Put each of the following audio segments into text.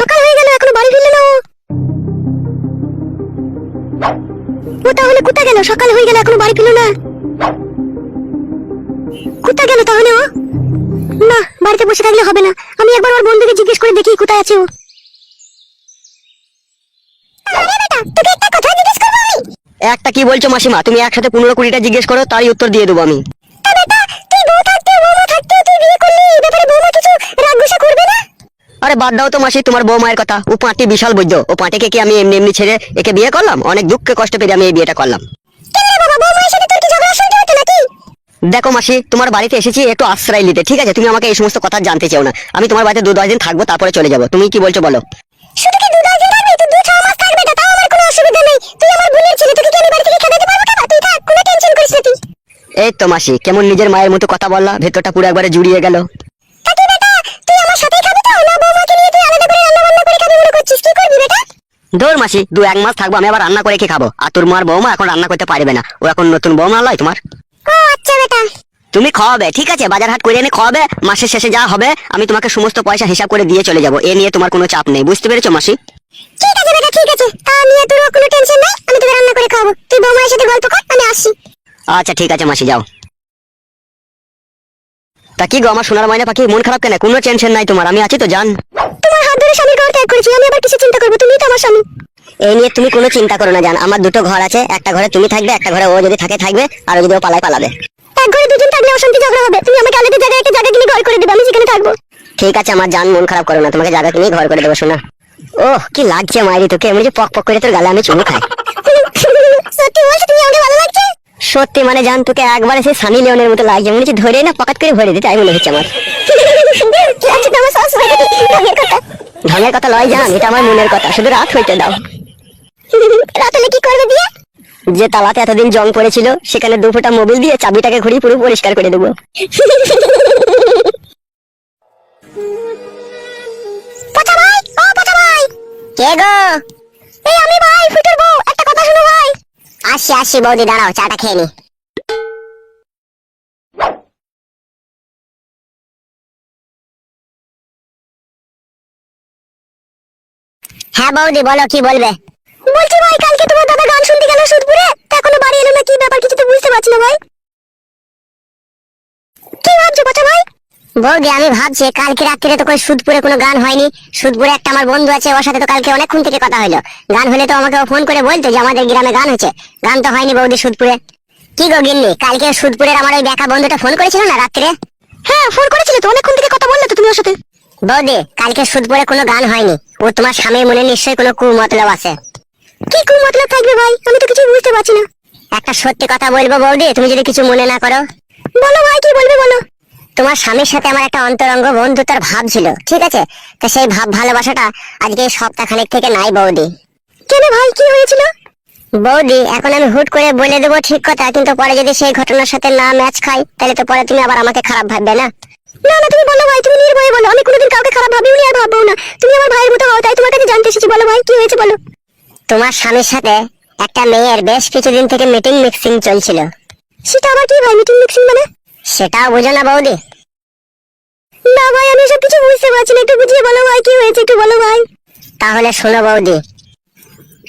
সকাল হয়ে গেল, এখনও বাড়ি ফিরল না ও? ও তাহলে কোথা গেল? সকাল হয়ে গেল, এখনও বাড়ি ফিরল না? কোথা গেল তাহলে ও? না, বাড়িতে বসে থাকলে হবে না। আমি একবার ওর বন্ধুকে জিজ্ঞেস করে দেখি কোথায় আছে ও। একটা কি বলছো মাসিমা? তুমি একসাথে পনেরো কুড়িটা জিজ্ঞেস করো তারই উত্তর দিয়ে দেবো আমি। তুই তুই আরে বাদ দাও তো মাসি তোমার বউ মায়ের কথা। ও পাঁটি বিশাল বৈদ্য। ও পাঁটিকে কি আমি এমনি এমনি ছেড়ে একে বিয়ে করলাম? অনেক দুঃখে কষ্ট পেয়ে আমি এই বিয়েটা করলাম। দেখো মাসি তোমার বাড়িতে এসেছি একটু আশ্রয় নিতে ঠিক আছে? তুমি আমাকে এই সমস্ত কথা জানতে চাও না। আমি তোমার বাড়িতে দু দশ দিন থাকব তারপরে চলে যাব। তুমি কি বলছো বলো? তুই আমার বোনের ছেলে তোকে কি আমি বাড়ি থেকে পারব কেবা তুই থাক কোনো টেনশন করিস না তুই। এই তো মাসি কেমন নিজের মায়ের মতো কথা বললা ভেতরটা পুরো একবারে জুড়িয়ে গেল। তা কি বেটা তুই আমার সাথেই খাবি তো? না বৌমাকে নিয়ে তুই আলাদা করে রান্না বান্না করে খাবি মনে করছিস? কি করবি বেটা? ধর মাসি দু এক মাস থাকব আমি আবার রান্না করে কি খাব। আর তোর মার বৌমা এখন রান্না করতে পারবে না। ও এখন নতুন বৌমা লয় তোমার। ও আচ্ছা বেটা। তুমি খাওয়াবে ঠিক আছে বাজার হাট করে এনে খাওয়াবে মাসের শেষে যা হবে আমি তোমাকে সমস্ত পয়সা হিসাব করে দিয়ে চলে যাব। এ নিয়ে তোমার কোনো চাপ নেই বুঝতে পেরেছ মাসি? ঠিক আছে বেটা ঠিক আছে। তা নিয়ে তোর কোনো টেনশন নাই আমি তোকে রান্না করে খাওয়াবো। তুই বৌমার সাথে গল্প কর আমি আসছি। আচ্ছা ঠিক আছে মাসি যাও। তা কি গো আমার সোনার মাইনা পাখি মন খারাপ কেন? কোনো টেনশন নাই তোমার আমি আছি তো জান তোমার হাত ধরে স্বামীর ঘর ত্যাগ করেছি আমি আবার কিছু চিন্তা করব? তুমি তো আমার স্বামী। এই নিয়ে তুমি কোনো চিন্তা করো না জান আমার দুটো ঘর আছে একটা ঘরে তুমি থাকবে একটা ঘরে ও যদি থাকে থাকবে আর ও যদি ও পালায় পালাবে। এক ঘরে দুজন থাকলে অশান্তি ঝগড়া হবে। তুমি আমাকে আলাদা জায়গায় একটা জায়গা কিনে ঘর করে দেবে আমি সেখানে থাকব। ঠিক আছে আমার জান মন খারাপ করো না তোমাকে জায়গা কিনে ঘর করে দেবো শোনা ওহ কি লাগছে মায়েরি তোকে? এমনি যে পক পক করে তোর গালে আমি চুমু খাই। সত্যি বলছো তুমি আমাকে ভালো লাগছে? সত্যি মানে জান তোকে একবারে সেই সানি লিওনের মতো লাগছে মনে হচ্ছে ধরে না পকাত করে ভরে দিতে তাই মনে হচ্ছে আমার। ঢঙের কথা। লয় জান এটা আমার মনের কথা। শুধু রাত হইতে দাও। রাতলে কি করবে দিয়ে যে তালাতে এতদিন জং পড়েছিল সেখানে দু ফোঁটা মোবিল দিয়ে চাবিটাকে ঘুরিয়ে পুরো পরিষ্কার করে দেবো। কে গো? এই আমি ভাই, ফুটের বউ। একটা কথা শুনো ভাই। আসি আসি বৌদি, দাঁড়াও, চাটা খেয়ে নি। হ্যাঁ বৌদি, বলো কি বলবে? বলছি ভাই, কালকে তোমার দাদা গান শুনতে গেল সুদপুরে। তা এখনও বাড়ি এলো না কি ব্যাপার কিছু তো বুঝতে পারছি না ভাই। কি ভাবছ পচা ভাই? বৌদি আমি ভাবছি কালকে রাত্রিরে তো કોઈ সুদপুরে কোনো গান হয়নি। সুদপুরে একটা আমার বন্ধু আছে ওর সাথে তো কালকে অনেকক্ষণ থেকে কথা হলো গান হলে তো আমাকে ফোন করে বলতো যে আমাদের গ্রামে গান হচ্ছে। গান তো হয়নি বৌদি সুদপুরে। কি গো গিন্নি কালকে সুদপুরের আমার ওই দেখা বন্ধুটা ফোন করেছিল না রাত্রে? হ্যাঁ ফোন করেছিলে তো অনেকক্ষণ থেকে কথা বললে তো তুমি ওর সাথে। বৌদি কালকে সুদপুরে কোনো গান হয়নি। ও তোমার স্বামীর মনে নিশ্চয়ই কোনো কুমতলব আছে। কি কু মতলব থাকবে ভাই? আমি তো কিছু বুঝতে পারছি না। একটা সত্যি কথা বলব বৌদি তুমি যদি কিছু মনে না করো। বলো ভাই কি বলবে বলো। তোমার স্বামীর সাথে আমার একটা অন্তরঙ্গ বন্ধুত্বের ভাব ছিল, ঠিক আছে? তা সেই ভাব ভালোবাসাটা আজকে সপ্তাহখানেক থেকে নাই বৌদি। কেন ভাই, কি হয়েছিল? বৌদি, এখন আমি হুট করে বলে দেবো ঠিক কথা, কিন্তু পরে যদি সেই ঘটনার সাথে না ম্যাচ খাই, তাহলে তো পরে তুমি আবার আমাকে খারাপ ভাববে না? না না, তুমি বলো ভাই, তুমি নির্ভয়ে বলো। আমি কোনোদিন কাউকে খারাপ ভাবিও নি আর ভাববো না। তুমি আমার ভাইয়ের মতো হও, তাই তোমার কাছে জানতে এসেছি। বলো ভাই, কি হয়েছে বলো। তোমার স্বামীর সাথে একটা মেয়ের বেশ কিছুদিন থেকে মিটিং মিক্সিং চলছিল। সেটা আবার কি ভাই মিটিং মিক্সিং মানে? সেটাও বুঝো না বৌদি। না ভাই আমি সব কিছু বুঝতে পারছি না। একটু বুঝিয়ে বলো ভাই কি হয়েছে একটু বলো ভাই। তাহলে শোনো বৌদি।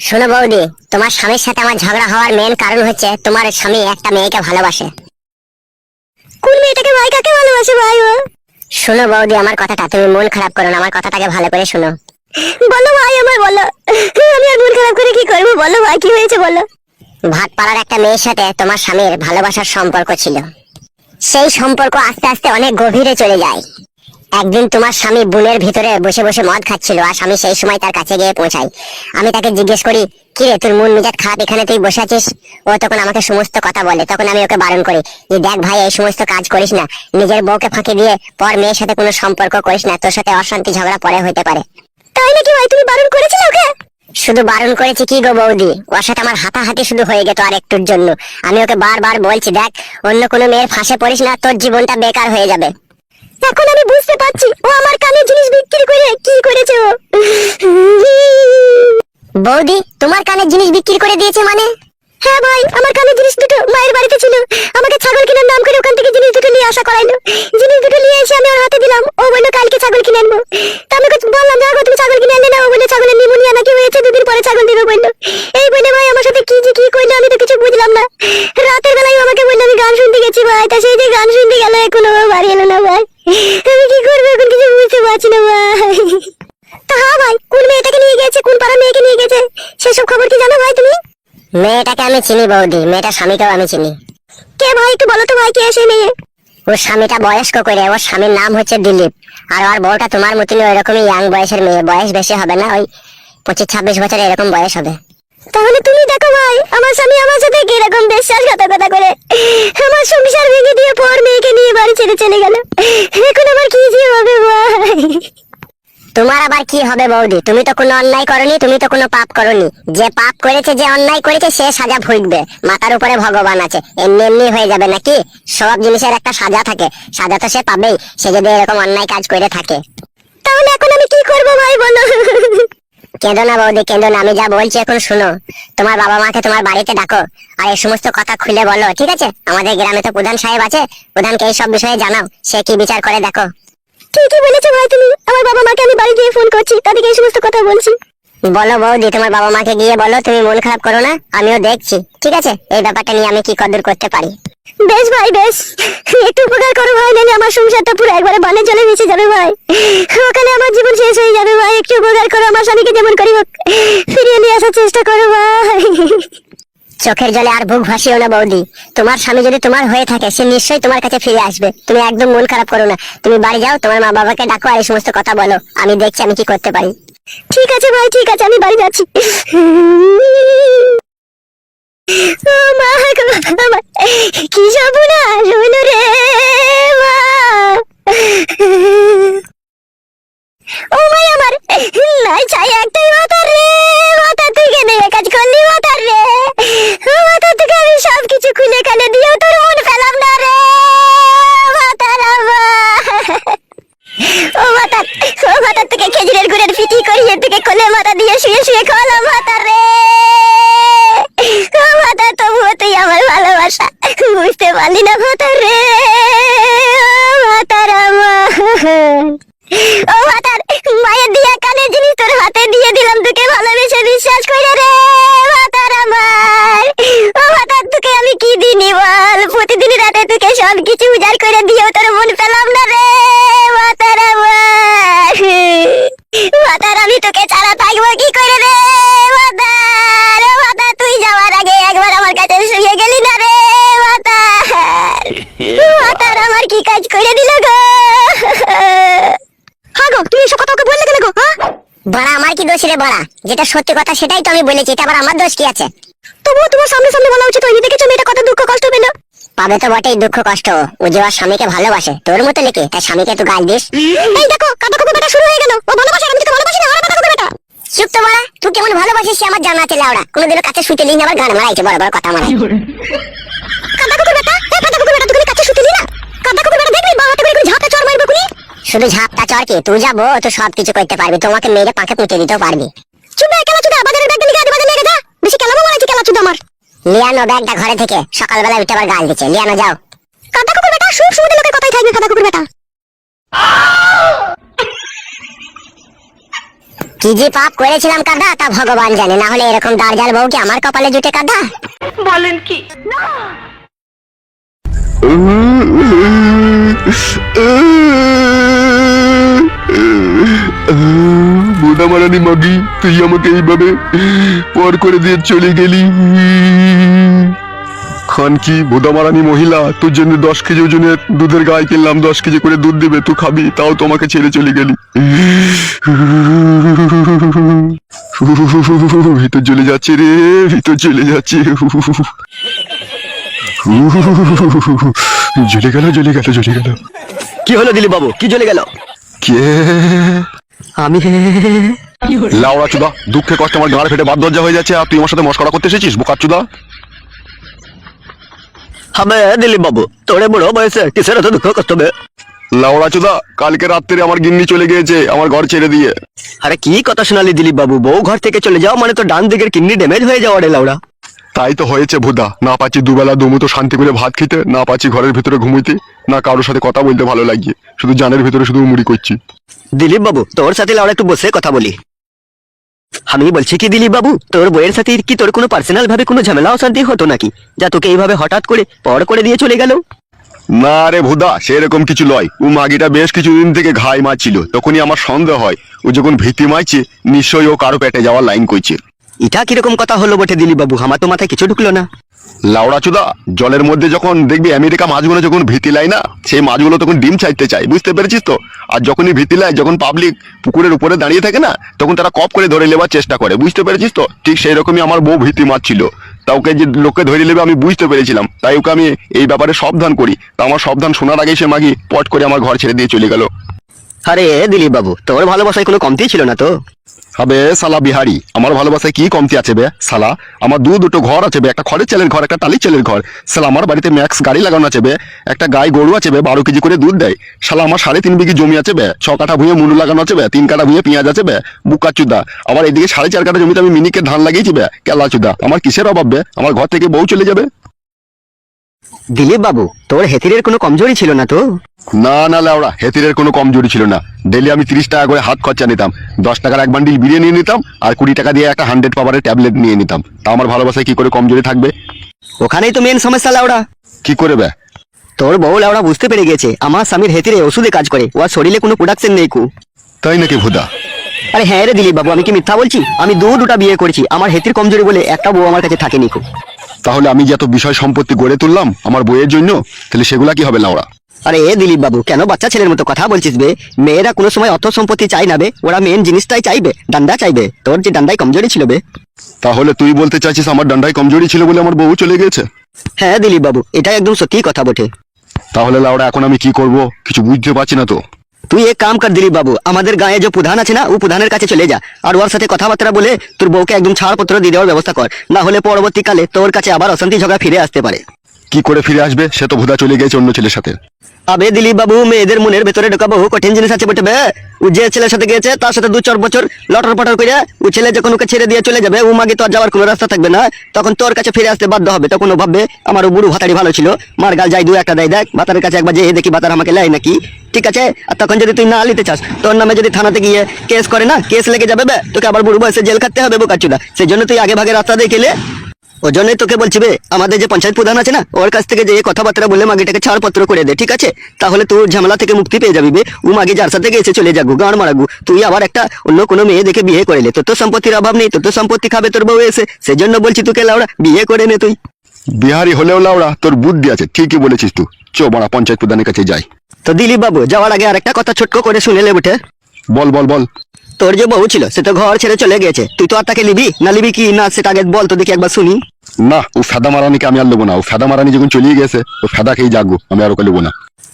শোনো বৌদি তোমার স্বামীর সাথে আমার ঝগড়া হওয়ার মেন কারণ হচ্ছে তোমার স্বামী একটা মেয়েকে ভালোবাসে। কোন মেয়েটাকে ভাই কাকে ভালোবাসে ভাই ও? শোনো বৌদি আমার কথাটা তুমি মন খারাপ করো না আমার কথাটাকে ভালো করে শোনো। বলো ভাই আমার বলো। আমি আর মন খারাপ করে কি করব? বলো ভাই কি হয়েছে বলো। ভাত পাড়ার একটা মেয়ের সাথে তোমার স্বামীর ভালোবাসার সম্পর্ক ছিল। সেই সম্পর্ক আস্তে আস্তে অনেক গভীরে চলে যায়। একদিন তোমার স্বামী বুনের ভিতরে বসে বসে মদ খাচ্ছিল আর স্বামী সেই সময় তার কাছে গিয়ে পৌঁছাই আমি তাকে জিজ্ঞেস করি, কি রে, তোর মন মেজাজ খারাপ এখানে তুই বসে আছিস? ও তখন আমাকে সমস্ত কথা বলে। তখন আমি ওকে বারণ করি যে দেখ ভাই, এই সমস্ত কাজ করিস না। নিজের বউকে ফাঁকি দিয়ে পর মেয়ের সাথে কোনো সম্পর্ক করিস না। তোর সাথে অশান্তি ঝগড়া পরে হতে পারে। তাই নাকি ভাই, তুমি বারণ করেছিলে ওকে? শুধু বারণ করেছি কি গো বৌদি? ওর সাথে আমার হাতাহাতি শুধু হয়ে গেত আর একটুর জন্য। আমি ওকে বারবার বলছি, দেখ, অন্য কোনো মেয়ের ফাঁসে পড়িস না, তোর জীবনটা বেকার হয়ে যাবে। এখন আমি বুঝতে পারছি, ও আমার কানের জিনিস বিক্রি করে কি করেছে ও। বৌদি, তোমার কানের জিনিস বিক্রি করে দিয়েছে মানে? হ্যাঁ ভাই, আমার কানে জিনিস দুটো মায়ের বাড়িতে ছিল। আমাকে ছাগল কেনার নাম করে ওখান থেকে জিনিস দুটো নিয়ে আসা করাইলো। জিনিস দুটো নিয়ে এসে আমি ওর হাতে দিলাম। ও বলল, কালকে ছাগল কিনে আনব। তা আমি বললাম যাও তুমি ছাগল কিনে আনলে না, ও বলল ছাগলের নিমোনিয়া নাকি হয়েছে, দুদিন পরে ছাগল দিবে বলল। এই বলে ভাই আমার সাথে কি যে কি করল আমি তো কিছু বুঝলাম না রাতের বেলায় ও আমাকে বলল আমি গান শুনতে গেছি ভাই তা সেই যে গান শুনতে গেল এখনও ও বাড়ি এলো না ভাই আমি কি করব এখন কিছু বুঝতে পারছি না ভাই তা হ্যাঁ ভাই কোন মেয়েটাকে নিয়ে গেছে কোন পাড়া মেয়েকে নিয়ে গেছে সেসব খবর কি জানো ভাই তুমি মেয়েটাকে আমি চিনি বৌদি মেয়েটার স্বামীকেও আমি চিনি। কে ভাই একটু বলো তো ভাই কে সে মেয়ে? ওর স্বামীটা বয়স্ক করে ওর স্বামীর নাম হচ্ছে দিলীপ। আর ওর বউটা তোমার মতনই ওই রকমই ইয়াং বয়সের মেয়ে বয়স বেশি হবে না ওই পঁচিশ ছাব্বিশ বছর এরকম বয়স হবে। তাহলে তুমি দেখো ভাই আমার স্বামী আমার সাথে কীরকম বিশ্বাসঘাতকতা করে। আমার সংসার ভেঙে দিয়ে পর মেয়েকে নিয়ে বাড়ি ছেড়ে চলে গেল। এখন আমার কি যে হবে ভাই? তোমার আবার কি হবে বৌদি? তুমি তো কোনো অন্যায় করনি, তুমি তো কোনো পাপ করনি। যে পাপ করেছে, যে অন্যায় করেছে, সে সাজা ভুগবে। মাথার উপরে ভগবান আছে। এমনি এমনি হয়ে যাবে নাকি? সব জিনিসের একটা সাজা থাকে। সাজা তো সে পাবেই। সে যদি এরকম অন্যায় কাজ করে থাকে। তাহলে এখন আমি কি করব, ভাই বলো কেঁদো না বৌদি, কেঁদো না। আমি যা বলছি এখন শুনো। তোমার বাবা মাকে তোমার বাড়িতে ডাকো। আর এই সমস্ত কথা খুলে বলো, ঠিক আছে? আমাদের গ্রামে তো প্রধান সাহেব আছে। প্রধানকে এই সব বিষয়ে জানাও। সে কি বিচার করে, দেখো। ঠিকই বলেছ ভাই তুমি। আমার বাবা মাকে আমি বাড়ি গিয়ে ফোন করছি তাদেরকে এই সমস্ত কথা বলছি। বলো বৌদি তোমার বাবা মাকে গিয়ে বলো তুমি মন খারাপ করো না আমিও দেখছি ঠিক আছে? এই ব্যাপারটা নিয়ে আমি কি কদর করতে পারি? বেশ ভাই বেশ। একটু উপকার করো ভাই নাহলে আমার সংসারটা পুরো একবারে বানের জলে মিশে যাবে ভাই। ওখানে আমার জীবন শেষ হয়ে যাবে ভাই। একটু উপকার করো আমার স্বামীকে যেমন করি হোক ফিরিয়ে নিয়ে আসার চেষ্টা করো ভাই। চোখের জলে আর বুক ভাসিও না বৌদি। তোমার স্বামী যদি তোমার হয়ে থাকে, সে নিশ্চয়ই তোমার কাছে ফিরে আসবে। তুমি একদম মন খারাপ করো না। তুমি বাড়ি যাও, তোমার মা বাবাকে ডাকো আর এই সমস্ত কথা বলো। আমি দেখছি আমি কি করতে পারি। ঠিক আছে ভাই, ঠিক আছে, আমি বাড়ি যাচ্ছি। কি সর্বনাশ হইল কোলে মাথা দিয়ে শুয়ে শুয়ে খাওয়ালাম মাতা রে আমার দোষ রে যেটা সত্যি কথা সেটাই তো আমি বলেছি এটা আবার আমার দোষ কি আছে? তবুও তোমার সামনে সামনে বলা উচিত হয়নি দেখেছ মেয়েটা কত দুঃখ কষ্ট পেল? পাবে তো বটেই দুঃখ কষ্ট। ও যে ওর স্বামীকে ভালোবাসে তোর মতো লিখে তাই স্বামীকে একটু গাল দিস। এই দেখো কাদা কুকু বেটা শুরু হয়ে গেল। ও ভালোবাসে আমি তোকে ভালোবাসি না আর কাদা কুকু বেটা চুপ তো বড়া তুই কেমন ভালোবাসিস আমার জানা আছে লাউড়া। কোনোদিনও কাছে শুতে লিস না আবার গান মারাইছে বড় বড় কথা মারাই কাদা কুকু বেটা এই কাদা কুকু বেটা তুই কাছে শুতে না? কাদা কুকু বেটা দেখবি বা হাতে করে করে ঝাঁপটা চড় মারবো কুনি শুধু ঝাপটা চর কি? তুই যাব তো সব কিছু করতে পারবি। তোমাকে মেরে পাকে পুঁতে দিতেও পারবি। চুদা কেলা চুদা বাজারের ব্যাগটা নিয়ে আদি বাজারে নিয়ে যা। বেশি কেলামো মারাইছি কেলা চুদা আমার লিয়ানো ব্যাগটা ঘরে থেকে সকালবেলা উঠে আবার গাল দিচ্ছে। লিয়ানো যাও। কাদা কুকু বেটা সুখ সুমতি লোকের কথাই থাকবে কাদা কুকুর বেটা। কি যে পাপ করেছিলাম কাদা তা ভগবান জানে। না হলে এরকম দার্জাল বউ কি আমার কপালে জুটে কাদা? বলেন কি? বোদা মারানি মাগি, তুই আমাকে এইভাবে পর করে দিয়ে চলে গেলি। খান কি বোদা মারানি মহিলা, তোর জন্য দশ কেজি ওজনের দুধের গায়ে কিনলাম, দশ কেজি করে দুধ দিবে, তুই খাবি, তাও তোমাকে ছেড়ে চলে গেলি। ভিতর চলে যাচ্ছে রে, ভিতর চলে যাচ্ছে। জ্বলে গেল জ্বলে গেল জ্বলে গেল। কি হলো দিলীপ বাবু? কি জ্বলে গেল? কে? আমি লাউড়া চুদা দুঃখে কষ্টে আমার গাড় ফেটে বাদ দরজা হয়ে যাচ্ছে আর তুই আমার সাথে মস্করা করতে এসেছিস বোকার চুদা? হবে দিলীপ বাবু তোরে বড় বয়সে কিসের এত দুঃখ কষ্ট হবে লাউড়া চোদা কালকে রাত্রে আমার গিন্নি চলে গিয়েছে আমার ঘর ছেড়ে দিয়ে। আরে কি কথা শোনালি দিলীপ বাবু বউ ঘর থেকে চলে যাও মানে তো ডান দিকের কিডনি ড্যামেজ হয়ে যাওয়া রে লাউড়া। তাই তো হয়েছে ভুদা। না পাচ্ছি দুবেলা দুমুতো শান্তি করে ভাত খেতে না পাচ্ছি ঘরের ভিতরে ঘুমুইতে না কারোর সাথে কথা বলতে ভালো লাগিয়ে। শুধু জানের ভিতরে শুধু মুড়ি করছি। দিলীপ বাবু তোর সাথে লাউড়া একটু বসে কথা বলি। আমি বলছি কি দিলীপ বাবু তোর বইয়ের সাথে কি তোর কোনো পার্সোনাল ভাবে কোনো ঝামেলা অশান্তি হতো নাকি যা তোকে এইভাবে হঠাৎ করে পর করে দিয়ে চলে গেল? না রে ভুদা সেরকম কিছু লয়। ও মাগিটা বেশ কিছুদিন থেকে ঘাই মারছিল তখনই আমার সন্দেহ হয়। ও যখন ভীতি মারছে নিশ্চয়ই ও কারও পেটে যাওয়ার লাইন করছে এটা কীরকম কথা হলো বটে দিলীপ বাবু আমার তো মাথায় কিছু ঢুকলো না। লাউড়া চুদা জলের মধ্যে যখন দেখবি আমেরিকা মাছগুলো যখন ভীতি লাই না সেই মাছগুলো তখন ডিম চাইতে চায় বুঝতে পেরেছিস তো? আর যখনই ভীতি লাই যখন পাবলিক পুকুরের উপরে দাঁড়িয়ে থাকে না তখন তারা কপ করে ধরে নেবার চেষ্টা করে বুঝতে পেরেছিস তো? ঠিক সেই রকমই আমার বউ ভীতি মাছ ছিল তা ওকে যে লোককে ধরে নেবে আমি বুঝতে পেরেছিলাম তাই ওকে আমি এই ব্যাপারে সাবধান করি। তা আমার সাবধান শোনার আগেই সে মাগি পট করে আমার ঘর ছেড়ে দিয়ে চলে গেল। আরে দিলীপ বাবু তোর ভালোবাসায় কোনো কমতি ছিল না তো? হবে সালা বিহারি, আমার ভালোবাসায় কি কমতি আছে বে? সালা, আমার দু দুটো ঘর আছে বে, একটা খড়ের ছেলের ঘর, একটা টালির ছেলের ঘর। সালা, আমার বাড়িতে ম্যাক্স গাড়ি লাগানো আছে বে, একটা গাই গরু আছে বে, বারো কেজি করে দুধ দেয়। সালা, আমার সাড়ে তিন বিঘি জমি আছে বে, ছ কাঠা ভুঁয়ে মুলু লাগানো আছে বে, তিন কাঠা ভুঁয়ে পেঁয়াজ আছে বে, বুকা চুদা। আবার এদিকে সাড়ে চার কাঠা জমিতে আমি মিনিকে ধান লাগিয়েছি বে, কেলা চুদা। আমার কিসের অভাব বে? আমার ঘর থেকে বউ চলে যাবে? দিলীপ বাবু তোর হেতিরের কোনো কমজোরি ছিল না তো? না না লাউড়া হেতিরের কোনো কমজোরি ছিল না। ডেলি আমি তিরিশ টাকা করে হাত খরচা নিতাম। দশ টাকার এক বান্ডিল বিরিয়ানি নিয়ে নিতাম আর কুড়ি টাকা দিয়ে একটা হান্ড্রেড পাওয়ারের ট্যাবলেট নিয়ে নিতাম। তা আমার ভালোবাসায় কি করে কমজোরি থাকবে? ওখানেই তো মেন সমস্যা লাউড়া। কি করে বে তোর বউ লাউড়া বুঝতে পেরে গেছে আমার স্বামীর হেতিরে ওষুধে কাজ করে ওর শরীরে কোনো প্রোডাকশন নেই কু। তাই নাকি ভুদা? আরে হ্যাঁ রে দিলীপ বাবু আমি কি মিথ্যা বলছি? আমি দু দুটা বিয়ে করেছি আমার হেতির কমজোরি বলে একটা বউ আমার কাছে থাকেনি কু। তাহলে আমি যত বিষয় সম্পত্তি গড়ে তুললাম আমার বইয়ের জন্য তাহলে সেগুলা কি হবে লাউড়া আরে এ দিলীপ বাবু কেন বাচ্চা ছেলের মতো কথা বলছিস বে? মেয়েরা কোনো সময় অর্থ সম্পত্তি চাই না বে ওরা মেন জিনিসটাই চাইবে ডান্ডা চাইবে। তোর যে ডান্ডাই কমজোরি ছিল বে। তাহলে তুই বলতে চাইছিস আমার ডান্ডায় কমজোরি ছিল বলে আমার বউ চলে গেছে? হ্যাঁ দিলীপ বাবু এটা একদম সত্যি কথা বটে। তাহলে লাউড়া এখন আমি কি করব? কিছু বুঝতে পারছি না তো। তুই এক কাম কর দিলীপ বাবু আমাদের গায়ে যে প্রধান আছে না ও প্রধানের কাছে চলে যা। আর ওর সাথে কথাবার্তা বলে তোর বউকে একদম ছাড়পত্র দিয়ে দেওয়ার ব্যবস্থা কর। না হলে পরবর্তীকালে তোর কাছে আবার অশান্তি ঝগড়া ফিরে আসতে পারে। কি করে ফিরে আসবে? সে তো ভুদা চলে গেছে অন্য ছেলের সাথে। আবে দিলীপ বাবু মেয়েদের মনের ভেতরে ঢোকা বহু কঠিন জিনিস আছে বটে বে। ও যে ছেলের সাথে গিয়েছে তার সাথে দু চার বছর লটর পটর করে ও ছেলে যখন ওকে ছেড়ে দিয়ে চলে যাবে ও মাগে তোর যাওয়ার কোনো রাস্তা থাকবে না। তখন তোর কাছে ফিরে আসতে বাধ্য হবে। তখন ও ভাববে আমার ও বুড়ো ভাতারি ভালো ছিল। মার গাল যাই দু একটা দেয় দেখ ভাতারের কাছে একবার যে দেখি ভাতার আমাকে লাই নাকি। ঠিক আছে? আর তখন যদি তুই না নিতে চাস, তোর নামে যদি থানাতে গিয়ে কেস করে না কেস লেগে যাবে বে। তোকে আবার বুড়ো বয়সে জেল খাটতে হবে বোকাচুদা সেই জন্য তুই আগে ভাগে রাস্তা দেখে ওই জন্যই তোকে বলছি বে, আমাদের যে পঞ্চায়েত প্রধান আছে না, ওর কাছ থেকে যে কথাবার্তা বলে মাগিটাকে ছাড়পত্র করে দে, ঠিক আছে? তাহলে তোর ঝামেলা থেকে মুক্তি পেয়ে যাবি বে। ও মাগি যার সাথে গেছে চলে যাগু গান মারাগু। তুই আবার একটা অন্য কোনো মেয়ে দেখে বিয়ে করে লে তোর তো সম্পত্তির অভাব নেই, তোর তো সম্পত্তি খাবে, তোর বউ এসে। সেজন্য বলছি তোকে লাউড়া, বিয়ে করে নে তুই। বিহারি হলেও লাউড়া, তোর বুদ্ধি আছে, ঠিকই বলেছিস তুই। চো, বড়া পঞ্চায়েত প্রধানের কাছে যাই। তো দিলীপ বাবু যাওয়ার আগে আরেকটা কথা ছোট্ট করে শুনে লে বটে। বল বল বল। তোর যে বউ ছিল সে তো ঘর ছেড়ে চলে গেছে তুই তো আর তাকে নিবি? না নিবি কি? না সেটা আগে বল তো দেখি একবার শুনি। না ও ফেদা মারানিকে আমি আর নেব না। ও ফেদা মারানি যখন চলিয়ে গেছে ও ফেদাকেই জাগবো আমি আর ওকে নেব না।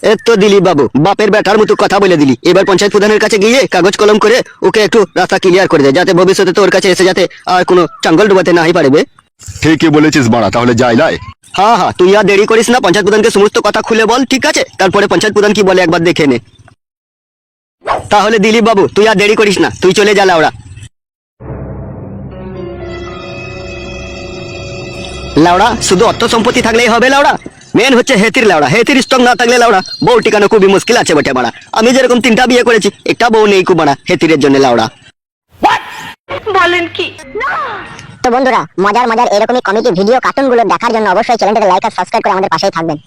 এ তো দিলীপ বাবু বাপের বেটার মতো কথা বলে দিলি। এবার পঞ্চায়েত প্রধানের কাছে গিয়ে কাগজ কলম করে ওকে একটু রাস্তা ক্লিয়ার করে দে যাতে ভবিষ্যতে তোর কাছে এসে যাতে আর কোনো চাঙ্গল ডুবাতে নাই পারবে ঠিকই বলেছিস বাড়া তাহলে যাই লাই হ্যাঁ হ্যাঁ তুই আর দেরি করিস না পঞ্চায়েত প্রধানকে সমস্ত কথা খুলে বল ঠিক আছে? তারপরে পঞ্চায়েত প্রধান কি বলে একবার দেখে নে। তাহলে দিলীপ বাবু তুই আর দেরি করিস না তুই চলে যা লাউড়া। লাউড়া শুধু অর্থ সম্পত্তি থাকলেই হবে লাউড়া। মেন হচ্ছে হেতির লাউড়া হেতির স্টক না থাকলে লাউড়া বউ টিকানো খুবই মুশকিল আছে বটে মারা আমি যেরকম তিনটা বিয়ে করেছি একটা বউ নেই কুমারা হেতিরের জন্য লাউড়া। বলেন কি? তো বন্ধুরা, মজার মজার এরকমই কমেডি ভিডিও কার্টুনগুলো দেখার জন্য অবশ্যই চ্যানেলটাকে লাইক আর সাবস্ক্রাইব করে আমাদের পাশেই থাকবেন।